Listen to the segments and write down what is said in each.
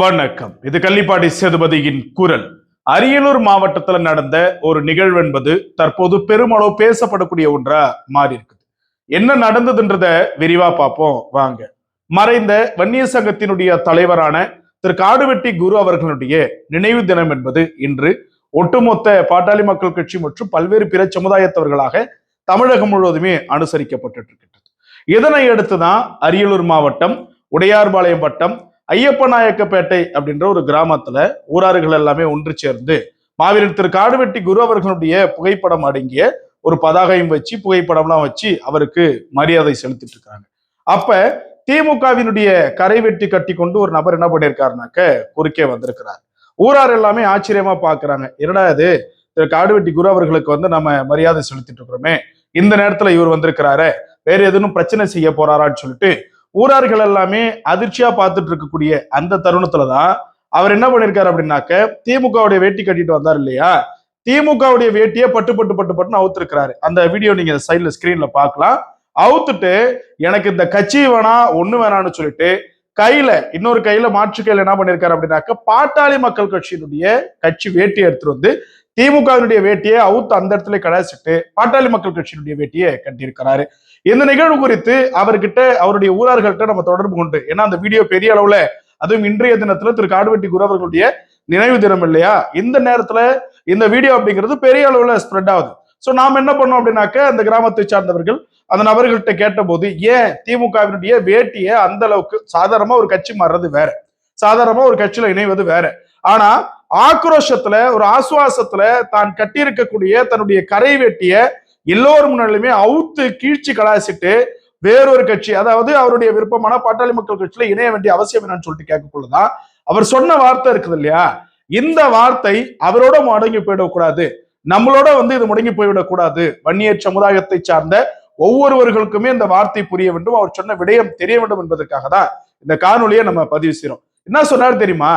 வணக்கம். இது கள்ளிப்பாடி சேதுபதியின் குரல். அரியலூர் மாவட்டத்துல நடந்த ஒரு நிகழ்வு என்பது தற்போது பெருமளவு பேசப்படக்கூடிய ஒன்றா மாறி இருக்குது என்ன நடந்ததுன்றத விரிவா பார்ப்போம். வாங்க. மறைந்த வன்னிய சங்கத்தினுடைய தலைவரான திரு காடுவெட்டி குரு அவர்களுடைய நினைவு தினம் என்பது இன்று ஒட்டுமொத்த பாட்டாளி மக்கள் கட்சி மற்றும் பல்வேறு பிற சமுதாயத்தவர்களாக தமிழகம் முழுவதுமே அனுசரிக்கப்பட்டு இருக்கின்றது இதனை அடுத்துதான் அரியலூர் மாவட்டம் உடையார்பாளையம் வட்டம் ஐயப்பநாயக்கப்பேட்டை அப்படின்ற ஒரு கிராமத்துல ஊராறுகள் எல்லாமே ஒன்று சேர்ந்து மாவீரர் திரு காடுவெட்டி குரு அவர்களுடைய புகைப்படம் அடங்கிய ஒரு பதாகையும் வச்சு புகைப்படம்லாம் வச்சு அவருக்கு மரியாதை செலுத்திட்டு இருக்காங்க. அப்ப திமுகவினுடைய கரை வெட்டி கட்டி கொண்டு ஒரு நபர் என்ன பண்ணியிருக்காருனாக்க குறுக்கே வந்திருக்கிறார். ஊரார் எல்லாமே ஆச்சரியமா பாக்குறாங்க. என்னடா இது? திரு காடுவெட்டி குரு அவர்களுக்கு வந்து நம்ம மரியாதை செலுத்திட்டு இருக்கிறோமே. இந்த நேரத்துல இவர் வந்திருக்கிறாரு. வேற எதுவும் பிரச்சனை செய்ய போறாரான்னு சொல்லிட்டு ஊரார்கள் எல்லாமே அதிர்ச்சியா பார்த்துட்டு இருக்கக்கூடிய அந்த தருணத்துலதான் அவர் என்ன பண்ணிருக்காரு அப்படின்னாக்க திமுகவுடைய வேட்டி கட்டிட்டு வந்தார் இல்லையா? திமுகவுடைய வேட்டியை பட்டு பட்டு பட்டு பட்டுன்னு அவுத்துருக்கிறாரு. அந்த வீடியோ நீங்க சைட்ல ஸ்கிரீன்ல பார்க்கலாம். அவுத்துட்டு எனக்கு இந்த கட்சி வேணா ஒண்ணு வேணாம்னு சொல்லிட்டு கையில இன்னொரு கையில மாற்று கையில என்ன பண்ணிருக்காரு அப்படின்னாக்க பாட்டாளி மக்கள் கட்சியினுடைய கட்சி வேட்டியை எடுத்துட்டு வந்து திமுகவினுடைய வேட்டியை அவுத்து அந்த இடத்துல கடாசிட்டு பாட்டாளி மக்கள் கட்சியினுடைய வேட்டியை கட்டியிருக்கிறாரு. இந்த நிகழ்வு குறித்து அவர்கிட்ட அவருடைய ஊரார்கள்ட்ட நம்ம தொடர்பு கொண்டு ஏன்னா அந்த வீடியோ பெரிய அளவுல அதுவும் இன்றைய தினத்துல திரு காடுவெட்டி குரு அவர்களுடைய நினைவு தினம் இல்லையா? இந்த நேரத்துல இந்த வீடியோ அப்படிங்கிறது பெரிய அளவுல ஸ்ப்ரெட் ஆகுது. சோ நாம என்ன பண்ணோம் அப்படின்னாக்க அந்த கிராமத்தை சார்ந்தவர்கள் அந்த நபர்கள்ட்ட கேட்டபோது ஏன் திமுகவினுடைய வேட்டியை அந்த அளவுக்கு சாதாரணமா ஒரு கட்சி மாறுறது வேற? சாதாரணமா ஒரு கட்சியில இணைவது வேற? ஆனா ஆக்ரோஷத்துல ஒரு ஆசுவாசத்துல தான் கட்டியிருக்கக்கூடிய தன்னுடைய கரை வேட்டியை எல்லோரும் முன்னாலுமே அவுத்து கீழ்ச்சி கலாசிட்டு வேறொரு கட்சி அதாவது அவருடைய விருப்பமான பாட்டாளி மக்கள் கட்சியில இணைய வேண்டிய அவசியம் என்னன்னு சொல்லிட்டு கேட்கக்குள்ளதான் அவர் சொன்ன வார்த்தை இருக்குது இல்லையா? இந்த வார்த்தை அவரோட முடங்கி போயிடக்கூடாது. நம்மளோட வந்து இது முடங்கி போய்விடக்கூடாது. வன்னியர் சமுதாயத்தை சார்ந்த ஒவ்வொருவர்களுக்குமே இந்த வார்த்தை புரிய வேண்டும். அவர் சொன்ன விடயம் தெரிய வேண்டும் என்பதற்காக தான் இந்த காணொலியை நம்ம பதிவு செய்யறோம் என்ன சொன்னாரு தெரியுமா?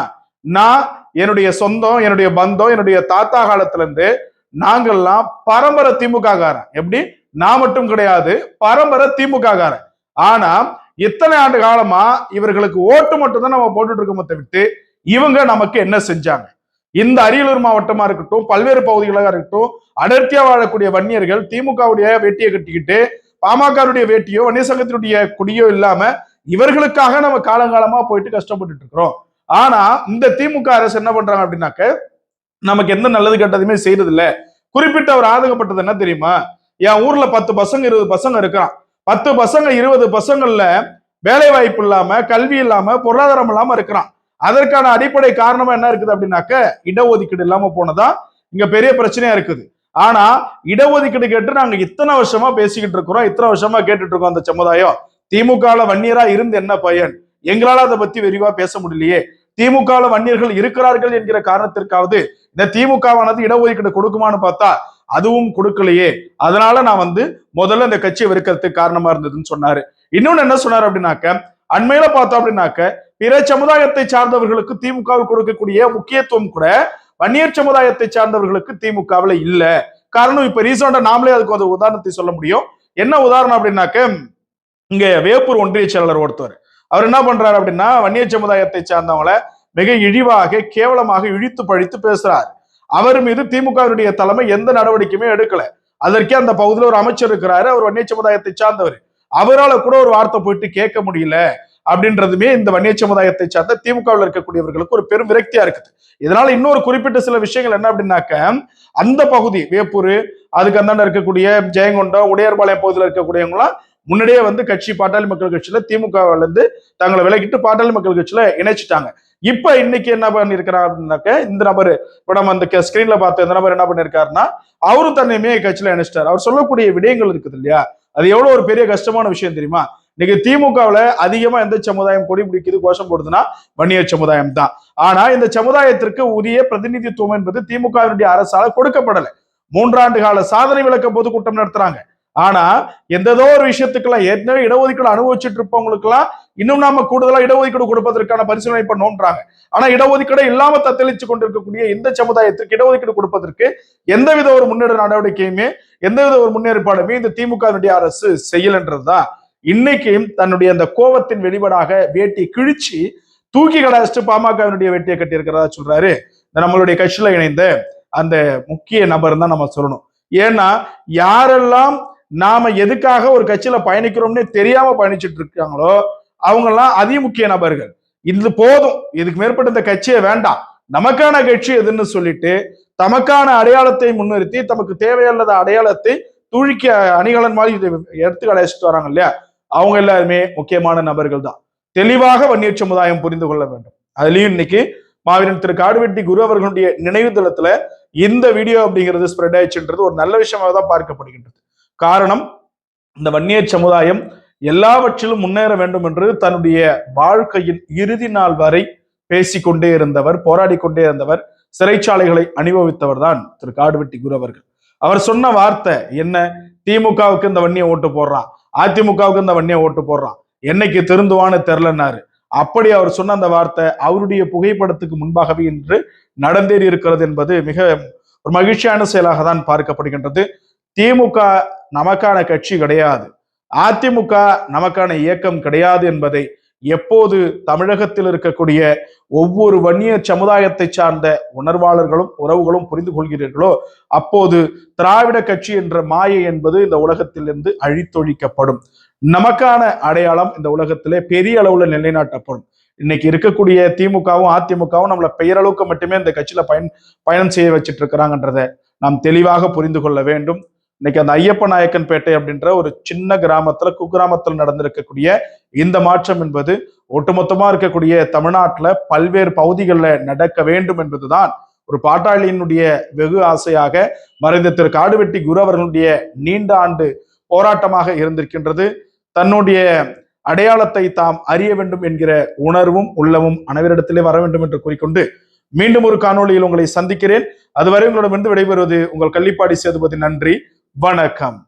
நான் என்னுடைய சொந்தம் என்னுடைய பந்தம் என்னுடைய தாத்தா காலத்துல இருந்து நாங்கள்லாம் பரம்பரை திமுக காரன் எப்படி? நான் மட்டும் கிடையாது பரம்பரை திமுக காரன் ஆனா இத்தனை ஆண்டு காலமா இவர்களுக்கு ஓட்டு மட்டும் தான் நம்ம போட்டுட்டு இருக்கோமே தவிர்த்து இவங்க நமக்கு என்ன செஞ்சாங்க? இந்த அரியலூர் மாவட்டமா இருக்கட்டும் பல்வேறு பகுதிகளாக இருக்கட்டும் அடர்த்தியா வாழக்கூடிய வன்னியர்கள் திமுகவுடைய வேட்டியை கட்டிக்கிட்டு பாமகவுடைய வேட்டியோ வன்னிய சங்கத்தினுடைய கொடியோ இல்லாம இவர்களுக்காக நம்ம காலங்காலமா போயிட்டு கஷ்டப்பட்டுட்டு இருக்கிறோம். ஆனா இந்த திமுக அரசு என்ன பண்றாங்க அப்படின்னாக்க நமக்கு எந்த நல்லது கெட்டதுமே செய்யறது இல்ல குறிப்பிட்ட ஒரு ஆதகப்பட்டது என்ன தெரியுமா? என் ஊர்ல பத்து பசங்க இருபது பசங்க இருக்கிறான் பத்து பசங்க இருபது பசங்கள்ல வேலை வாய்ப்பு இல்லாம கல்வி இல்லாம பொருளாதாரம் இல்லாம இருக்கிறான். அதற்கான அடிப்படை காரணமா என்ன இருக்குது அப்படின்னாக்க இடஒதுக்கீடு இல்லாம போனதா இங்க பெரிய பிரச்சனையா இருக்குது. ஆனா இடஒதுக்கீடு கேட்டு நாங்க இத்தனை வருஷமா பேசிக்கிட்டு இருக்கிறோம் இத்தனை வருஷமா கேட்டுட்டு இருக்கோம் அந்த சமுதாயம். திமுகல வன்னியரா இருந்து என்ன பயன்? எங்களால அதை பத்தி விரிவா பேச முடியலையே. திமுகல வன்னியர்கள் இருக்கிறார்கள் என்கிற காரணத்திற்காவது இந்த திமுகவானது இடஒதுக்கீடு கொடுக்குமான்னு பார்த்தா அதுவும் கொடுக்கலையே. அதனால நான் வந்து முதல்ல இந்த கட்சியை வெறுக்கிறதுக்கு காரணமா இருந்ததுன்னு சொன்னாரு. இன்னொன்னு என்ன சொன்னாரு அப்படின்னாக்க அண்மையில பார்த்தோம் அப்படின்னாக்க பிற சமுதாயத்தை சார்ந்தவர்களுக்கு திமுகவில் கொடுக்கக்கூடிய முக்கியத்துவம் கூட வன்னியர் சமுதாயத்தை சார்ந்தவர்களுக்கு திமுகவில் இல்ல. காரணம் இப்ப ரீசெண்டா நாமளே அதுக்கு ஒரு உதாரணத்தை சொல்ல முடியும். என்ன உதாரணம் அப்படின்னாக்க இங்க வேப்பூர் ஒன்றிய செயலாளர் ஒருத்தர். அவர் என்ன பண்றாரு அப்படின்னா வன்னியர் சமுதாயத்தை சார்ந்தவங்கள மிக இழிவாக கேவலமாக இழித்து பழித்து பேசுறாரு. அவர் மீது திமுகவினுடைய தலைமை எந்த நடவடிக்கையுமே எடுக்கல. அதற்கே அந்த பகுதியில் ஒரு அமைச்சர் இருக்கிறாரு. அவர் வன்னிய சமுதாயத்தை சார்ந்தவர். அவரால் கூட ஒரு வார்த்தை போயிட்டு கேட்க முடியல அப்படின்றதுமே இந்த வன்னிய சமுதாயத்தை சார்ந்த திமுகவில் இருக்கக்கூடியவர்களுக்கு ஒரு பெரும் விரக்தியா இருக்குது. இதனால இன்னொரு குறிப்பிட்ட சில விஷயங்கள் என்ன அப்படின்னாக்க அந்த பகுதி வேப்பூர் அதுக்கு அந்தாண்ட இருக்கக்கூடிய ஜெயங்கொண்டம் உடையார்பாளையம் பகுதியில் இருக்கக்கூடியவங்களாம் முன்னாடியே வந்து கட்சி பாட்டாளி மக்கள் கட்சியில திமுகவில இருந்து தங்களை விலகிட்டு பாட்டாளி மக்கள் கட்சியில இணைச்சிட்டாங்க. இப்ப இன்னைக்கு என்ன பண்ணிருக்கிறாங்க அப்படின்னாக்க இந்த நபர் இப்ப நம்ம அந்த ஸ்கிரீன்ல பார்த்த இந்த நபர் என்ன பண்ணிருக்காருன்னா அவரும் தன்னையுமே கட்சியில இணைச்சிட்டார். அவர் சொல்லக்கூடிய விடயங்கள் இருக்குது இல்லையா? அது எவ்வளவு ஒரு பெரிய கஷ்டமான விஷயம் தெரியுமா? இன்னைக்கு திமுகவுல அதிகமா எந்த சமுதாயம் கொடி பிடிக்குது கோஷம் போடுதுன்னா வன்னியர் சமுதாயம் தான். ஆனா இந்த சமுதாயத்திற்கு உரிய பிரதிநிதித்துவம் என்பது திமுகவினுடைய அரசால கொடுக்கப்படலை. மூன்றாண்டு கால சாதனை விளக்க பொதுக்கூட்டம் நடத்துறாங்க. ஆனா எந்ததோ ஒரு விஷயத்துக்கெல்லாம் ஏற்கனவே இடஒதுக்கீடு அனுபவிச்சுட்டு இருப்பவங்களுக்கெல்லாம் இன்னும் நாம கூடுதலா இடஒதுக்கீடு கொடுப்பதற்கான பரிசீலனை பண்ணோன்றாங்க. ஆனா இடஒதுக்கீடு இல்லாம தத்தளிச்சு கொண்டிருக்கக்கூடிய இந்த சமுதாயத்திற்கு இடஒதுக்கீடு கொடுப்பதற்கு எந்தவித ஒரு முன்னேற்ற நடவடிக்கையுமே எந்தவித ஒரு முன்னேற்பாடுமே இந்த திமுகவினுடைய அரசு செய்யலன்றதுதான். இன்னைக்கு தன்னுடைய அந்த கோபத்தின் வெளிப்பாடாக வேட்டி கிழிச்சு தூக்கி கடாச்சிட்டு பாமகவினுடைய வெட்டியை கட்டி இருக்கிறதா சொல்றாரு. இந்த நம்மளுடைய கட்சியில இணைந்த அந்த முக்கிய நபர் தான் நம்ம சொல்லணும். ஏன்னா யாரெல்லாம் நாம எதுக்காக ஒரு கட்சியில பயணிக்கிறோம்னே தெரியாம பயணிச்சுட்டு இருக்காங்களோ அவங்கெல்லாம் அதி முக்கிய நபர்கள். இது போதும். இதுக்கு மேற்பட்ட இந்த கட்சியை வேண்டாம். நமக்கான கட்சி எதுன்னு சொல்லிட்டு தமக்கான அடையாளத்தை முன்னிறுத்தி தமக்கு தேவையல்லாத அடையாளத்தை தூழிக்க அணிகலன் மாதிரி இதை எடுத்து அழைச்சிட்டு வராங்க இல்லையா? அவங்க எல்லாருமே முக்கியமான நபர்கள் தான். தெளிவாக வன்னியர் சமுதாயம் புரிந்து கொள்ள வேண்டும். அதுலயும் இன்னைக்கு மாவீரன் திரு காடுவெட்டி குரு அவர்களுடைய நினைவு தளத்துல இந்த வீடியோ அப்படிங்கிறது ஸ்ப்ரெட் ஆயிடுச்சுன்றது ஒரு நல்ல விஷயமாக தான் பார்க்கப்படுகின்றது. காரணம் இந்த வன்னியர் சமுதாயம் எல்லாவற்றிலும் முன்னேற வேண்டும் என்று தன்னுடைய வாழ்க்கையின் இறுதி நாள் வரை பேசிக்கொண்டே இருந்தவர் போராடி கொண்டே இருந்தவர் சிறைச்சாலைகளை அனுபவித்தவர் தான் திரு காடுவெட்டி குரு அவர்கள். அவர் சொன்ன வார்த்தை என்ன? திமுகவுக்கு இந்த வன்னியை ஓட்டு போடுறான் அதிமுகவுக்கு இந்த வன்னியை ஓட்டு போடுறான் என்னைக்கு திருந்துவான்னு தெரிலன்னாரு அப்படி அவர் சொன்ன அந்த வார்த்தை அவருடைய புகைப்படத்துக்கு முன்பாகவே இன்று நடந்தேறி இருக்கிறது என்பது மிக ஒரு மகிழ்ச்சியான செயலாக தான் பார்க்கப்படுகின்றது. திமுக நமக்கான கட்சி கிடையாது. அதிமுக நமக்கான இயக்கம் கிடையாது என்பதை எப்போது தமிழகத்தில் இருக்கக்கூடிய ஒவ்வொரு வன்னிய சமுதாயத்தை சார்ந்த உணர்வாளர்களும் உறவுகளும் புரிந்து கொள்கிறீர்களோ அப்போது திராவிட கட்சி என்ற மாயை என்பது இந்த உலகத்திலிருந்து அழித்தொழிக்கப்படும். நமக்கான அடையாளம் இந்த உலகத்திலே பெரிய அளவுல நிலைநாட்டப்படும். இன்னைக்கு இருக்கக்கூடிய திமுகவும் அதிமுகவும் நம்மள பெயரளவுக்கு மட்டுமே இந்த கட்சியில பயன் பயணம் செய்ய வச்சிட்டு இருக்கிறாங்கன்றத நாம் தெளிவாக புரிந்து கொள்ள வேண்டும். இன்னைக்கு அந்த ஐயப்ப நாயக்கன் பேட்டை அப்படின்ற ஒரு சின்ன கிராமத்துல குக்கிராமத்தில் நடந்திருக்கக்கூடிய இந்த மாற்றம் என்பது ஒட்டுமொத்தமா இருக்கக்கூடிய தமிழ்நாட்டுல பல்வேறு பகுதிகளில் நடக்க வேண்டும் என்பதுதான் ஒரு பாட்டாளியினுடைய வெகு ஆசையாக மறைந்த திரு காடுவெட்டி குரு அவர்களுடைய நீண்ட ஆண்டு போராட்டமாக இருந்திருக்கின்றது. தன்னுடைய அடையாளத்தை தாம் அறிய வேண்டும் என்கிற உணர்வும் உள்ளமும் அனைவரிடத்திலே வர வேண்டும் என்று கூறிக்கொண்டு மீண்டும் ஒரு காணொளியில் உங்களை சந்திக்கிறேன். அதுவரை உங்களிடமிருந்து விடைபெறுவது உங்கள் கள்ளிப்பாடி சேதுபதி. நன்றி. வணக்கம்.